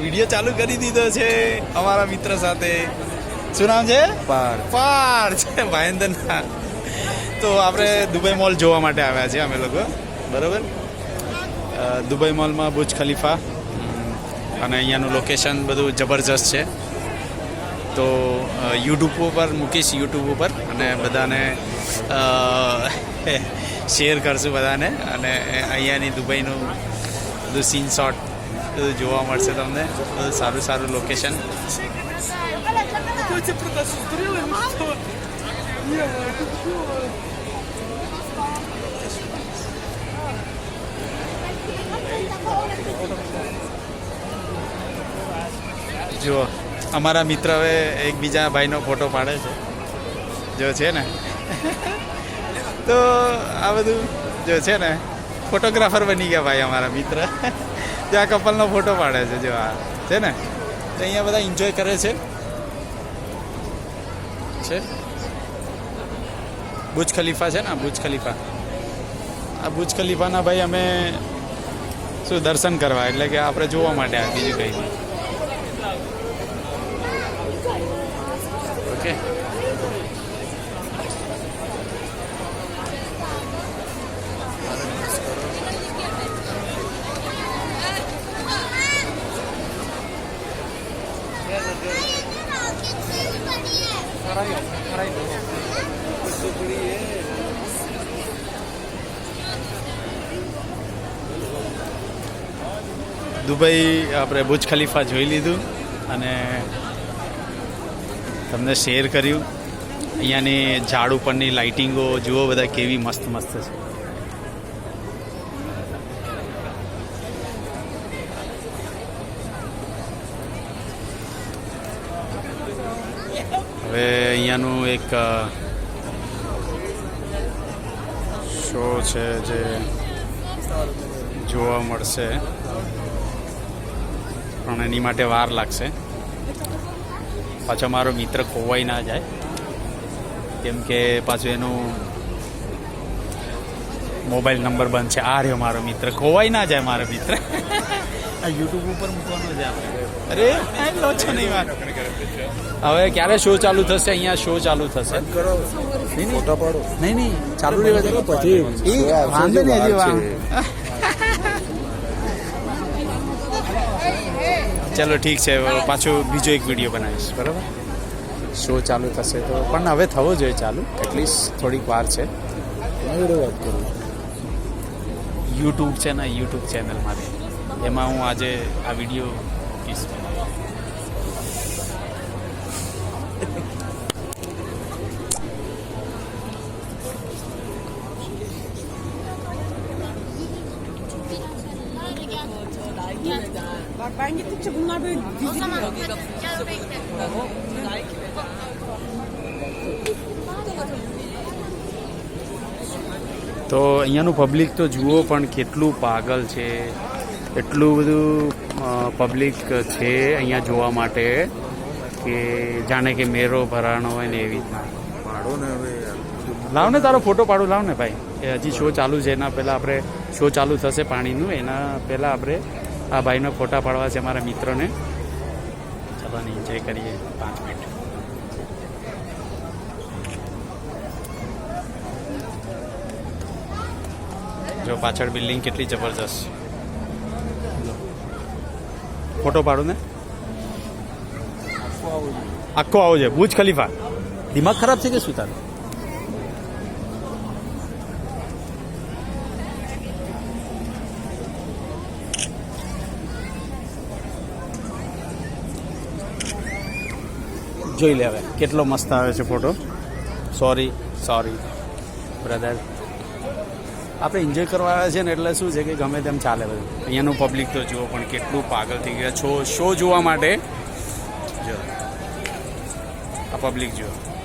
Video ચાલુ કરી દીધો છે અમારા મિત્ર સાથે. શું નામ છે? પાર પાર છે ભાઈન્દરના તો આપણે દુબઈ મોલ જોવા માટે આવ્યા છીએ અમે લોકો. બરાબર? દુબઈ મોલમાં બુજ ખલીફા. અને અહીંયાનું લોકેશન બધું જબરજસ્ત છે. તો યુટ્યુબ ઉપર મૂકીશ યુટ્યુબ ઉપર. અને બધાને શેર કરશું બધાને. અને અહીંયાની દુબઈનું બધું સીન શોટ જોવા મળશે તમને. બધું સારું સારું લોકેશન જુઓ, અમારા મિત્ર હવે એકબીજા ભાઈનો ફોટો પાડે છે. જો છે ને. તો આ બધું જો છે ને ફોટોગ્રાફર બની ગયા ભાઈ અમારા મિત્ર. આ કપલનો ફોટો પાડે છે, જો આ. છે ને? તો અહીંયા બધા એન્જોય કરે છે. છે? બુજ ખલીફા છે ને? બુજ ખલીફા. આ બુજ ખલીફાના ભાઈ અમે શું દર્શન કરવા, એટલે કે આપણે જોવા માટે આ બીજું કંઈ નહીં ઓકે. દુબઈ આપણે બુજ ખલીફા જોઈ લીધું અને તમને શેર કર્યું. અહીંયાની ઝાડ ઉપરની લાઇટિંગો, જુઓ બધા કેવી મસ્ત મસ્ત છે. હવે અહીંયાનું એક શો છે જે જોવા મળશે. પણ એની માટે વાર લાગશે. પાછો મારો મિત્ર ખોવાઈ ના જાય. કેમ કે પાછું એનું મોબાઈલ નંબર બંધ છે. આ રહ્યો મારો મિત્ર. ખોવાઈ ના જાય મારો મિત્ર. આ યુટ્યુબ ઉપર મૂકવાનો છે અરે આ લો છો નહીં વાત. હવે ક્યારે શો ચાલુ થશે? અહીંયા શો ચાલુ થશે. નહીં, નહીં. ફોટા પાડો. નહીં નહીં ચાલુ રહેવા દે. પછી વાંધો નહીં હજી વાર વાંધો. ચલો ઠીક છે પાછો બીજો એક વીડિયો બનાવીશ બરાબર? શો ચાલુ થશે તો પણ હવે થવો જોઈએ ચાલુ. એટલીસ્ટ થોડીક વાર છે. વાત કરું. યુટ્યુબ છે ને યુટ્યુબ ચેનલ માટે એમાં હું આજે આ video ben gittikçe bunlar böyle diziliyor. તો અહીંયાનું પબ્લિક તો જુઓ પણ કેટલું પાગલ છે. એટલું બધું પબ્લિક છે અહીંયા જોવા માટે કે જાણે કે મેરો ભરાણો હોય ને એવી રીતના. પાડો ને હવે લાવ ને તારો ફોટો પાડું લાવ ને ભાઈ. હજી શો ચાલુ છે એના પહેલાં આપણે શો ચાલુ થશે પાણીનું એના પહેલાં આપણે આ ભાઈનો ફોટા પાડવા છે અમારા મિત્રોને. ચાલો ને એન્જોય કરીએ પાંચ મિનિટ. જો પાછળ બિલ્ડિંગ કેટલી જબરજસ્ત. ફોટો પાડું ને. આખો આવો છે. બુજ ખલીફા. દિમાગ ખરાબ છે કે શું તારું? જોઈ લેવાય કેટલો મસ્ત આવે છે ફોટો સોરી સોરી બ્રધર આપણે એન્જોય કરવા આવ્યા છે ને એટલે શું છે કે ગમે તેમ ચાલે બધું. અહીંયાનું પબ્લિક તો જુઓ પણ કેટલું પાગલ થઈ ગયા છો. શો જોવા માટે. જો. આ પબ્લિક જુઓ.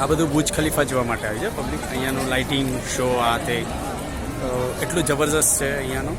આ બધું બુજ ખલીફા જોવા માટે આવી છે પબ્લિક અહીંયાનું લાઇટિંગ શો આ તે એટલું જબરજસ્ત છે અહીંયાનું.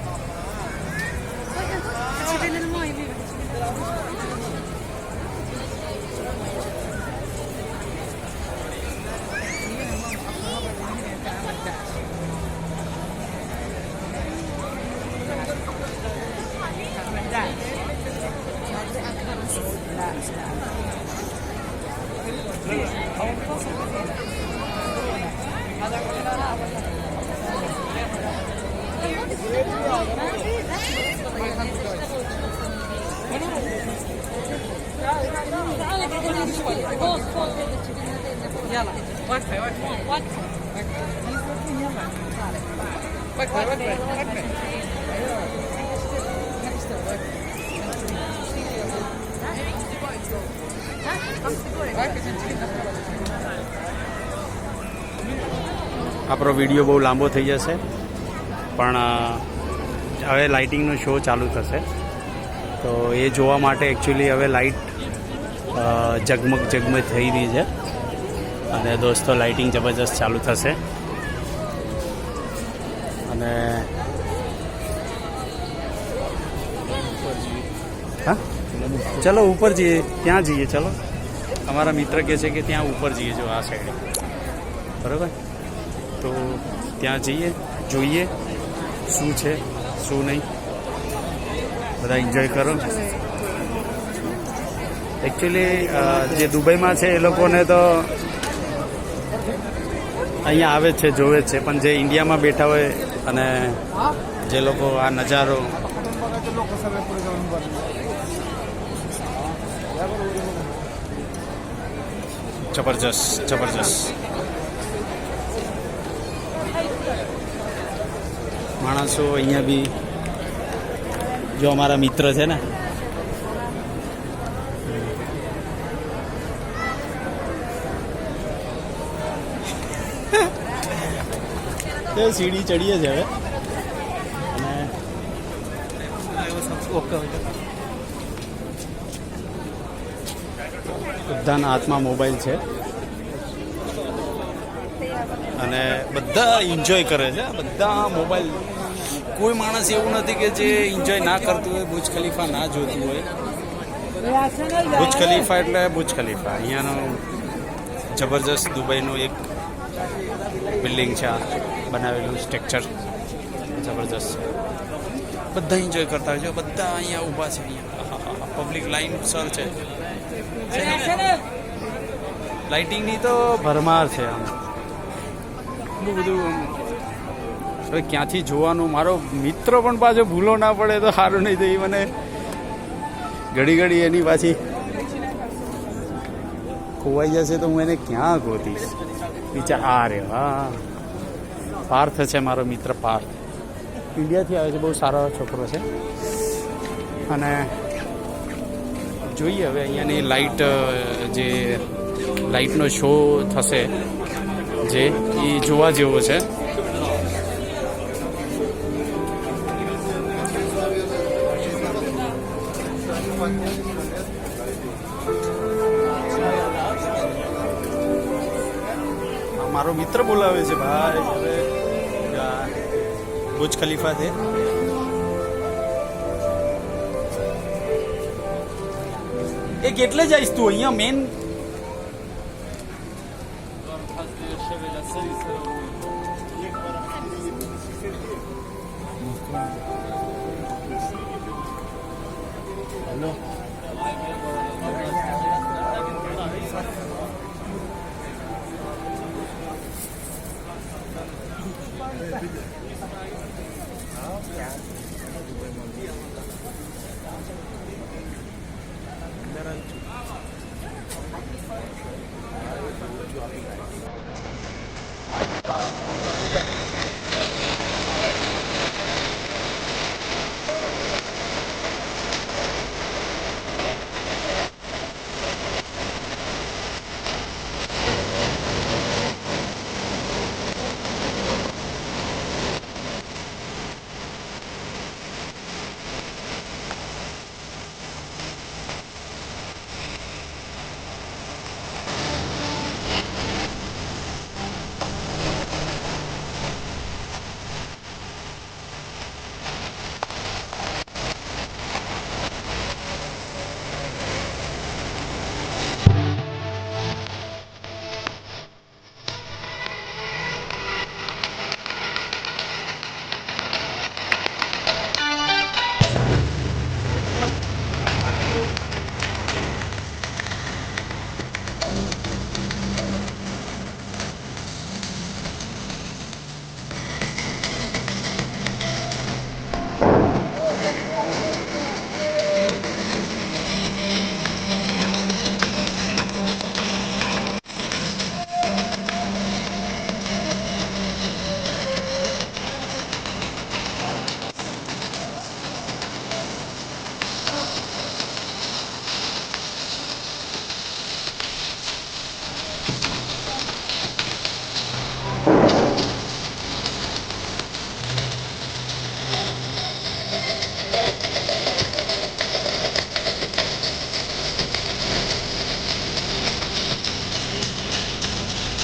આપણો વીડિયો બહુ લાંબો થઈ જશે, પણ હવે લાઇટિંગનો શો ચાલુ થશે. તો એ જોવા માટે એકચ્યુઅલી હવે લાઇટ ઝગમગ ઝગમગ થઈ રહી છે. અને દોસ્તો લાઇટિંગ જબરજસ્ત ચાલુ થશે. અને હા? ચલો, ઉપર જઈએ. ત્યાં જઈએ, ચલો. અમારા મિત્ર કહે છે કે ત્યાં ઉપર જઈએ, જો આ સાઈડે બરાબર? તો ત્યાં જઈએ, જોઈએ શું છે, શું નહીં. બધા એન્જોય કરો. એકચ્યુઅલી જે દુબઈમાં છે એ લોકોને તો અહીંયા આવે છે, જોવે છે, પણ જે ઇન્ડિયામાં બેઠા હોય અને જે લોકો આ નજારો જબરજસ્ત જબરજસ્ત. માણસો અહીંયા બી, જો અમારા મિત્ર છે ને તે સીડી ચડીએ છે હવે. અને બધાના હાથમાં મોબાઈલ છે. અને બધા એન્જોય કરે છે. બધા મોબાઈલ કોઈ માણસ એવું નથી કે જે એન્જોય ના કરતું હોય બુજ ખલીફા ના જોતું હોય. બુજ ખલીફા એટલે બુજ ખલીફા. અહીંયાનો જબરજસ્ત દુબઈનો એક બિલ્ડિંગ છે આ. બનાવેલું સ્ટ્રક્ચર જબરજસ્ત છે. બધા એન્જોય કરતા હોય છે. બધા અહીંયા ઊભા છે અહીંયા. પબ્લિક લાઈન સર છે. લાઇટિંગની તો ભરમાર છે આમ. એટલું બધું હવે ક્યાંથી જોવાનું? મારો મિત્ર પણ પાછો ભૂલો ના પડે તો સારું નહીં થઈ મને ઘડી ઘડી એની પાછી ખોવાઈ જશે તો હું એને ક્યાં ગોતીશ? વિચાર આ રે, હા. પાર્થ છે મારો મિત્ર પાર્થ. ઇન્ડિયાથી આવે છે, બહુ સારો છોકરો છે. અને જોઈએ હવે અહીંયાની લાઇટ જે લાઇટનો શો થશે, જે એ જોવા જેવો છે. મારો મિત્ર બોલાવે છે ભાઈ, હવે બુજ ખલીફા છે. એ કેટલે જઈશ તું અહીંયા મેન હેલો Yeah,